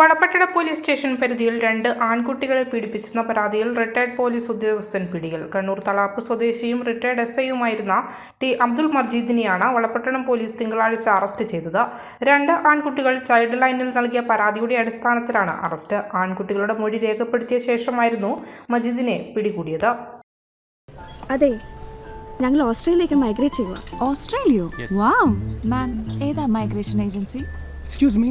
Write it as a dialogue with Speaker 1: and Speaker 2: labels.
Speaker 1: വളപട്ടണ police station പരിധിയിൽ രണ്ട് ആൺകുട്ടികളെ പീഡിപ്പിച്ചെന്ന പരാതിയിൽ റിട്ടയർഡ് പോലീസ് ഉദ്യോഗസ്ഥൻ പിടിയിൽ. കണ്ണൂർ തളാപ്പ് സ്വദേശിയും റിട്ടയർഡ് എസ് ഐയുമായിരുന്ന ടി അബ്ദുൾ മർജീദിനെയാണ് വളപട്ടണം പോലീസ് തിങ്കളാഴ്ച അറസ്റ്റ് ചെയ്തത്. രണ്ട് ആൺകുട്ടികൾ ചൈൽഡ് ലൈനിൽ നൽകിയ പരാതിയുടെ അടിസ്ഥാനത്തിലാണ് അറസ്റ്റ്. ആൺകുട്ടികളുടെ മൊഴി രേഖപ്പെടുത്തിയ ശേഷമായിരുന്നു മജീദിനെ പിടികൂടിയത്.
Speaker 2: അതെ ഞങ്ങൾ ഓസ്ട്രേലിയയിലേക്ക് മൈഗ്രേറ്റ് ചെയ്യുക
Speaker 3: ഓസ്ട്രേലിയോ? വാവ്. മാം ഏതാ മൈഗ്രേഷൻ ഏജൻസി?
Speaker 4: Excuse me